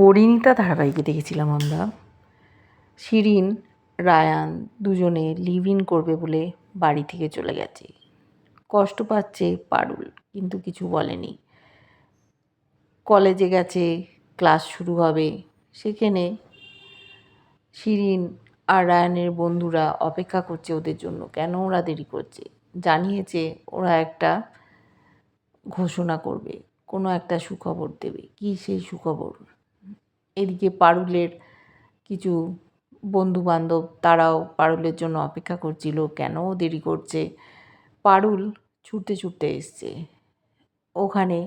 পরিণীতা ধারাবাহিকে দেখেছিলাম আমরা। শিরিন, রায়ান দুজনে লিভ ইন করবে বলে বাড়ি থেকে চলে গেছে। কষ্ট পাচ্ছে পারুল, কিন্তু কিছু বলেনি। কলেজে গেছে, ক্লাস শুরু হবে। সেখানে শিরিন আর রায়ানের বন্ধুরা অপেক্ষা করছে ওদের জন্য। কেন ওরা দেরি করছে? জানিয়েছে ওরা একটা ঘোষণা করবে, কোনো একটা সুখবর দেবে। কী সেই সুখবর? এদিকে পারুলের কিছু বন্ধু বান্ধব তারাও পারুলের জন্য অপেক্ষা করছিল, কেন দেরি করছে? পারুল ছুটতে ছুটতে এসছে। ওখানে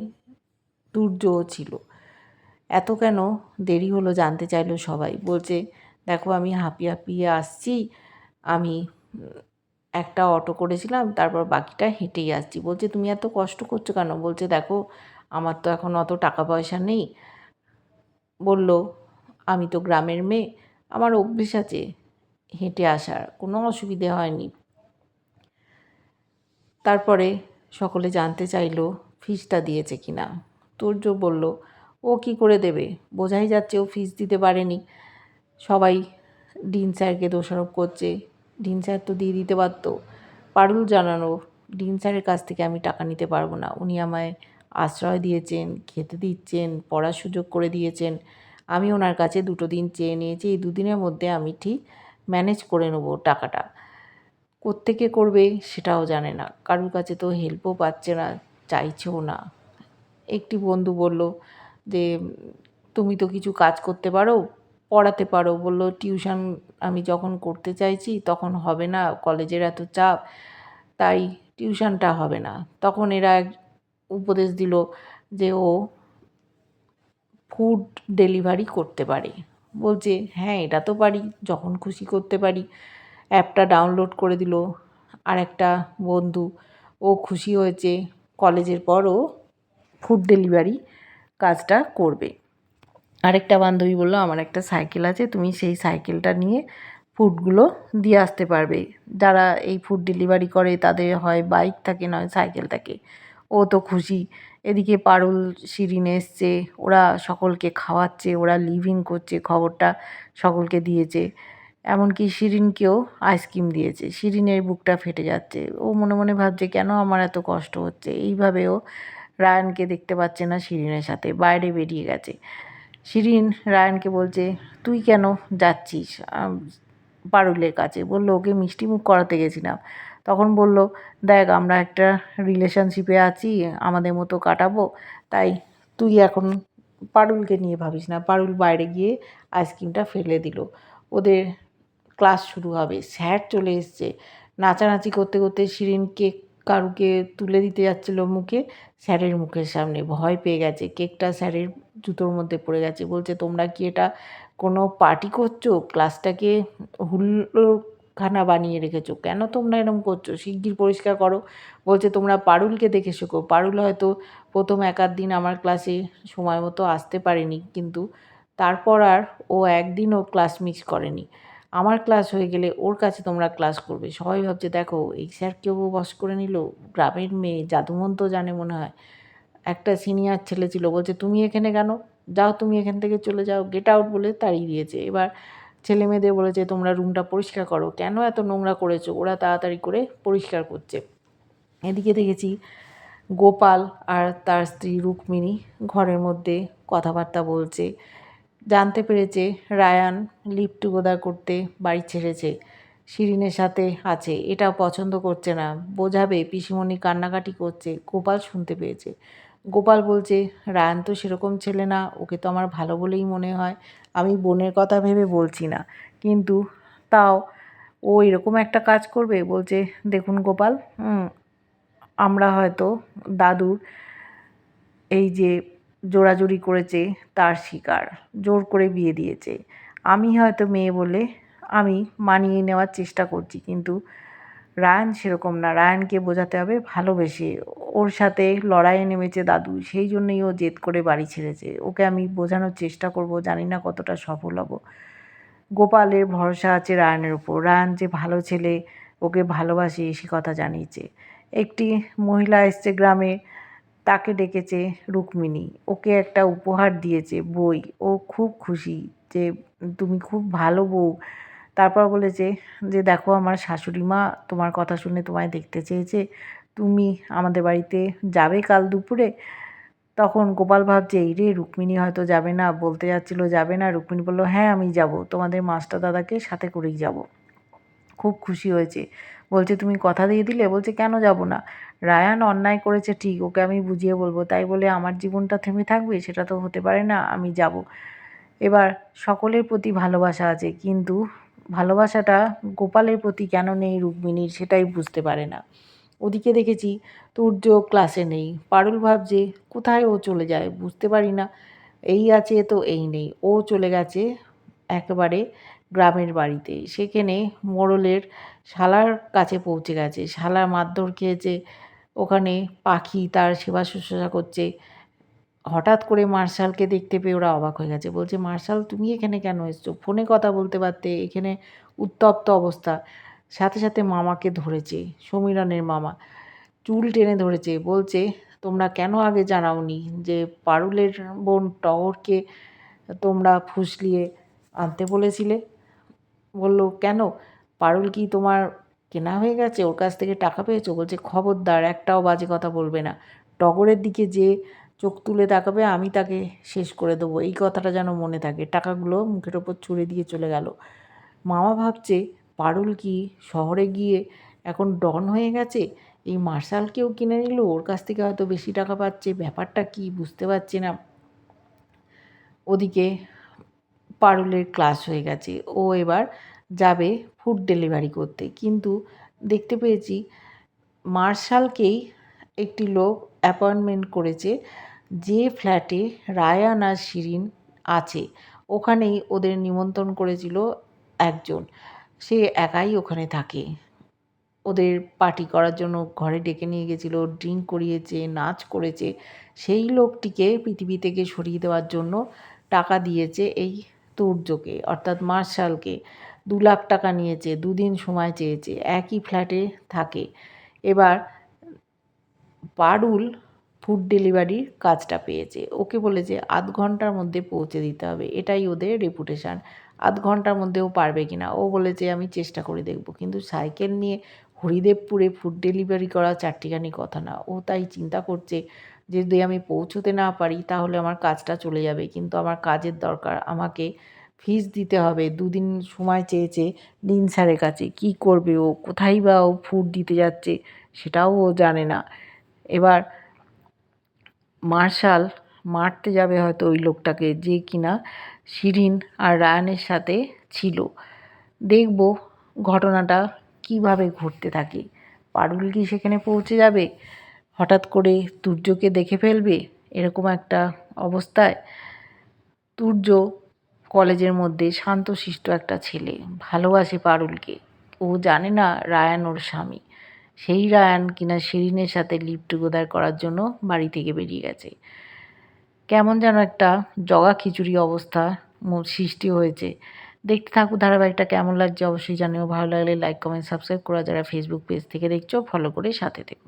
দুর্যও ছিল। এত কেন দেরি হলো জানতে চাইলো সবাই। বলছে, দেখো, আমি হাঁপিয়ে হাঁপিয়ে আসছি। আমি একটা অটো করেছিলাম, তারপর বাকিটা হেঁটেই আসছি। বলছে, তুমি এত কষ্ট করছ কেন? বলছে, দেখো, আমার তো এখন অত টাকা পয়সা নেই। বলল, আমি তো গ্রামের মেয়ে, আমার অভ্যেস আছে হেঁটে আসার, কোনো অসুবিধে হয়নি। তারপরে সকলে জানতে চাইলো ফিসটা দিয়েছে কিনা তুর্য বলল, ও কি করে দেবে? বোঝাই যাচ্ছে ও ফিস দিতে পারেনি। সবাই, ডিন স্যারকে দোষারোপ করছে। ডিন স্যার তো দিয়ে দিতে পারতো পারুল জানানো ডিন স্যারের কাছ থেকে আমি টাকা নিতে পারব না। উনি আমায় আশ্রয় দিয়েছেন, খেতে দিচ্ছেন, পড়ার সুযোগ করে দিয়েছেন। আমি ওনার কাছে দুটো দিন চেয়ে নিয়েছি, এই দুদিনের মধ্যে আমি ঠিক ম্যানেজ করে নেব টাকাটা। কোত্থেকে করবে সেটাও জানে না। কারোর কাছে তো হেল্পও পাচ্ছে না, চাইছেও না। একটি বন্ধু বলল যে, তুমি তো কিছু কাজ করতে পারো, পড়াতে পারো। বলল, টিউশন আমি যখন করতে চাইছি তখন হবে না, কলেজের এত চাপ, তাই টিউশনটা হবে না। তখন এরা উপদেশ দিল যে, ও ফুড ডেলিভারি করতে পারে। বলছে হ্যাঁ এটা তো পারি, যখন খুশি করতে পারি। অ্যাপটা ডাউনলোড করে দিল। আর একটা বন্ধু, ও খুশি হয়েছে। কলেজের পরও ফুড ডেলিভারি কাজটা করবে। আরেকটা বান্ধবী বলল, আমার একটা সাইকেল আছে, তুমি সেই সাইকেলটা নিয়ে ফুডগুলো দিয়ে আসতে পারবে। যারা এই ফুড ডেলিভারি করে, তাদের হয় বাইক থাকে, নয় সাইকেল থাকে। ও তো খুশি। এদিকে পারুল, শিরিন এসছে, ওরা সকলকে খাওয়াচ্ছে, ওরা লিভিং করছে, খবরটা সকলকে দিয়েছে। এমনকি শিরিনকেও আইসক্রিম দিয়েছে। শিরিনের বুকটা ফেটে যাচ্ছে। ও মনে মনে ভাবছে, কেন আমার এত কষ্ট হচ্ছে? এইভাবেও রায়ানকে দেখতে পাচ্ছে না শিরিনের সাথে। বাইরে বেরিয়ে গেছে। শিরিন রায়ানকে বলছে, তুই কেন যাচ্ছিস? পারুলের কাছে। বলল, ওকে মিষ্টি মুখ করাতে গেছিলাম। তখন বলল, দেখ, আমরা একটা রিলেশনশিপে আছি, আমাদের মতো কাটাবো, তাই তুই এখন পারুলকে নিয়ে ভাবিস না। পারুল বাইরে গিয়ে আইসক্রিমটা ফেলে দিল। ওদের ক্লাস শুরু হবে। স্যার চলে এসছে। নাচানাচি করতে করতে শিরিন কেক কারুকে তুলে দিতে যাচ্ছিল মুখে, স্যারের মুখের সামনে। ভয় পেয়ে গেছে। কেকটা স্যারের জুতোর মধ্যে পড়ে গেছে। বলছে, তোমরা কি এটা কোনো পার্টি করছ? ক্লাসটাকে হুল্লোখানা বানিয়ে রেখেছো? কেন তোমরা এরকম করছ? শিগগির পরিষ্কার করো। বলছে, তোমরা পারুলকে দেখে শেখো। পারুল হয়তো প্রথম এক আধ দিন আমার ক্লাসে সময় মতো আসতে পারেনি, কিন্তু তারপর আর ও একদিনও ক্লাস মিস করেনি। আমার ক্লাস হয়ে গেলে ওর কাছে তোমরা ক্লাস করবে। সবাই ভাবছে, দেখো, এই স্যারকেও বস করে নিল? গ্রামের মেয়ে জাদুমন্ত জানে মনে হয়। একটা সিনিয়র ছেলে ছিল। বলছে, তুমি এখানে কেন? যাও, তুমি এখান থেকে চলে যাও। গেট আউট বলে তাড়িয়ে দিয়েছে। এবার ছেলে মেয়েদের বলেছে, তোমরা রুমটা পরিষ্কার করো। কেন এত নোংরা করেছ? ওরা তাড়াতাড়ি করে পরিষ্কার করছে। এদিকে দেখেছি গোপাল আর তার স্ত্রী রুক্মিণী ঘরের মধ্যে কথাবার্তা বলছে। জানতে পেরেছে রায়ান লিভ টুগেদার করতে বাড়ি ছেড়েছে। শিরিনের সাথে আছে, এটা পছন্দ করছে না। বোঝাবে পিসিমণি কান্নাকাটি করছে, গোপাল শুনতে পেয়েছে। গোপাল বলছে, রায়ান তো সেরকম ছেলে না, ওকে তো আমার ভালো বলেই মনে হয়। আমি বোনের কথা ভেবে বলছি না। কিন্তু তাও ও এরকম একটা কাজ করবে, বলছে, দেখুন গোপাল আমরা হয়তো দাদুর এই যে জোরাজুরি করেছে, তার শিকার, জোর করে বিয়ে দিয়েছে। আমি হয়তো মেয়ে বলে আমি মানিয়ে নেওয়ার চেষ্টা করছি, কিন্তু রায়ান সেরকম না। রায়ানকে বোঝাতে হবে ভালোবেসে। ওর সাথে লড়াইয়ে নেমেছে দাদু, সেই জন্যই ও জেদ করে বাড়ি ছেড়েছে। ওকে আমি বোঝানোর চেষ্টা করব, জানি না কতটা সফল হব। গোপালের ভরসা আছে রায়ানের উপর। রায়ান যে ভালো ছেলে, ওকে ভালোবাসে, সে কথা জানিয়েছে। একটি মহিলা এসছে গ্রামে, তাকে ডেকেছে রুক্মিণী। ওকে একটা উপহার দিয়েছে, বই। ও খুব খুশি যে, তুমি খুব ভালো বউ। তারপর বলেছে যে দেখো আমার শাশুড়ি মা তোমার কথা শুনে তোমায় দেখতে চেয়েছে, তুমি আমাদের বাড়িতে যাবে কাল দুপুরে? তখন গোপাল ভাবছে, এই রে রুক্মিণী হয়তো যাবে না। বলতে যাচ্ছিল, যাবে না? রুক্মিণী বলল হ্যাঁ আমি যাব। তোমাদের মাস্টার দাদাকে সাথে করেই যাব। খুব খুশি হয়েছে। বলছে, তুমি কথা দিয়ে দিলে? বলছে, কেন যাব না? রায়ান অন্যায় করেছে, ঠিক, ওকে আমি বুঝিয়ে বলব। তাই বলে, আমার জীবনটা থেমে থাকবে, সেটা তো হতে পারে না, আমি যাব। এবার সকলের প্রতি ভালোবাসা আছে, কিন্তু ভালোবাসাটা গোপালের প্রতি কেন নেই রুক্মিণীর সেটাই বুঝতে পারে না। ওদিকে দেখেছি তুর্য ক্লাসে নেই। পারুল ভাবছে, কোথায় ও চলে যায় বুঝতে পারি না। এই আছে তো এই নেই। ও চলে গেছে একেবারে গ্রামের বাড়িতে। সেখানে মোড়লের শালার কাছে পৌঁছে গেছে। শালা মারধর খেয়েছে। ওখানে পাখি তার সেবা শুশ্রূষা করছে। হঠাৎ করে মার্শালকে দেখতে পেয়ে ওরা অবাক হয়ে গেছে। বলছে, মার্শাল, তুমি এখানে কেন এসছো? ফোনে কথা বলতে পারতে, এখানে উত্তপ্ত অবস্থা। সাথে সাথে মামাকে ধরেছে সমীরনের মামা। চুল টেনে ধরেছে। বলছে, তোমরা কেন আগে জানাওনি যে পারুলের বোন টগরকে তোমরা ফুসলিয়ে আনতে বলেছিলে? বলল, কেন? পারুল কি তোমার কেনা হয়ে গেছে? ওর কাছ থেকে টাকা পেয়েছ? বলছে, খবরদার, একটাও বাজে কথা বলবে না। টগরের দিকে যে চোখ তুলে তাকাবে, আমি তাকে শেষ করে দেবো। এই কথাটা যেন মনে থাকে। টাকাগুলো মুখের ওপর ছুঁড়ে দিয়ে চলে গেল। মামা ভাবছে, পারুল কি শহরে গিয়ে এখন ডন হয়ে গেছে? এই মার্শালকেও কিনে নিল? ওর কাছ থেকে হয়তো বেশি টাকা পাচ্ছে? ব্যাপারটা কি বুঝতে পারছি না। ওদিকে পারুলের ক্লাস হয়ে গেছে। ও এবার যাবে ফুড ডেলিভারি করতে। কিন্তু দেখতে পেয়েছি, মার্শালকেই একটি লোক অ্যাপয়েন্টমেন্ট করেছে। যে ফ্ল্যাটে রায়ান আর শিরিন আছে, ওখানেই ওদের নিমন্ত্রণ করেছিল একজন। সে একাই ওখানে থাকে। ওদের পার্টি করার জন্য ঘরে ডেকে নিয়ে গেছিল, ড্রিঙ্ক করিয়েছে, নাচ করেছে। সেই লোকটিকে পৃথিবী থেকে সরিয়ে দেওয়ার জন্য টাকা দিয়েছে এই তুর্যকে, অর্থাৎ মার্শালকে। দু লাখ টাকা নিয়েছে, দুদিন সময় চেয়েছে, একই ফ্ল্যাটে থাকে। এবার পারুল ফুড ডেলিভারির কাজটা পেয়েছে। ওকে বলেছে আধ ঘণ্টার মধ্যে পৌঁছে দিতে হবে। এটাই ওদের রেপুটেশান আধ ঘণ্টার মধ্যেও পারবে কি না ও বলেছে আমি চেষ্টা করে দেখব। কিন্তু সাইকেল নিয়ে হরিদেবপুরে ফুড ডেলিভারি করা চারটিখানি কথা না। ও তাই চিন্তা করছে যে, যদি আমি পৌঁছতে না পারি, তাহলে আমার কাজটা চলে যাবে। কিন্তু আমার কাজের দরকার। আমাকে ফিস দিতে হবে। দুদিন সময় চেয়েছে দিন স্যারের কাছে। কি করবে ও? কোথায় বা ও ফুড দিতে যাচ্ছে? সেটাও ও জানে না। এবার মার্শাল মারতে যাবে হয়তো ওই লোকটাকে যে কিনা শিরিন আর রায়ানের সাথে ছিল। দেখব ঘটনাটা কীভাবে ঘটতে থাকে। পারুল কি সেখানে পৌঁছে যাবে? হঠাৎ করে তুর্যকে দেখে ফেলবে? এরকম একটা অবস্থায়? তুর্য কলেজের মধ্যে শান্তশিষ্ট একটা ছেলে, ভালোবাসে পারুলকে। ও জানে না রায়ান ওর স্বামী। সেই রায়ান কিনা শিরিনের সাথে লিপ টুগেদার করার জন্য বাড়ি থেকে বেরিয়ে গেছে। কেমন যেন একটা জগা খিচুড়ি অবস্থা সৃষ্টি হয়েছে। দেখতে থাকুক ধারাবাহিকটা কেমন লাগছে, অবশ্যই জানিও। ভালো লাগলে লাইক কমেন্ট সাবস্ক্রাইব করা যারা ফেসবুক পেজ থেকে দেখছ ফলো করে সাথে থেকো।